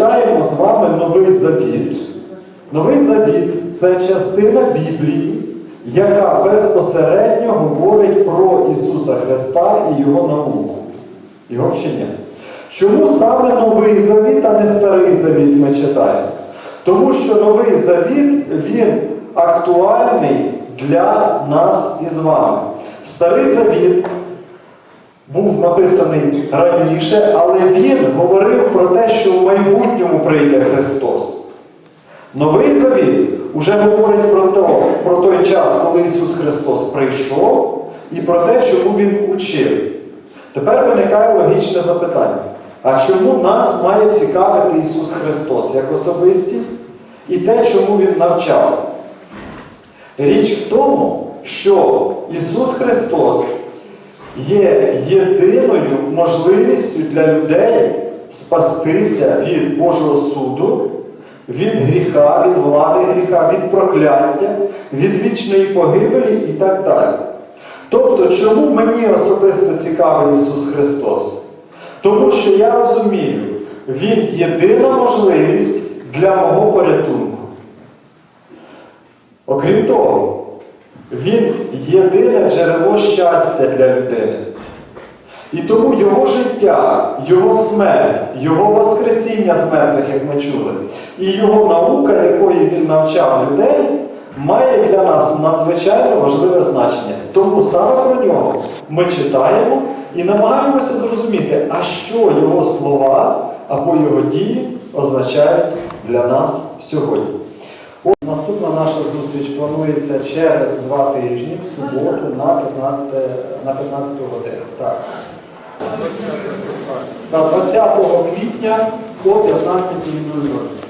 читаємо з вами Новий Завіт. Новий Завіт це частина Біблії, яка безпосередньо говорить про Ісуса Христа і Його науку, Його вчення. Чому саме Новий Завіт, а не Старий Завіт ми читаємо? Тому що Новий Завіт, він актуальний для нас із вами. Старий Завіт був написаний раніше, але він говорив про те, що в майбутньому прийде Христос. Новий Завіт уже говорить про, то, про той час, коли Ісус Христос прийшов, і про те, чому Він учив. Тепер виникає логічне запитання. А чому нас має цікавити Ісус Христос як особистість і те, чому Він навчав? Річ в тому, що Ісус Христос є єдиною можливістю для людей спастися від Божого суду, від гріха, від влади гріха, від прокляття, від вічної погибелі і так далі. Тобто, чому мені особисто цікавий Ісус Христос? Тому що я розумію, Він єдина можливість для мого порятунку. Окрім того, він єдине джерело щастя для людини. І тому його життя, його смерть, його воскресіння з мертвих, як ми чули, і його наука, якої він навчав людей, має для нас надзвичайно важливе значення. Тому саме про нього ми читаємо і намагаємося зрозуміти, а що його слова або його дії означають для нас сьогодні. Наступна наша зустріч планується через два тижні, в суботу на 15, на 15 годину. Так, 20 квітня о 15.00.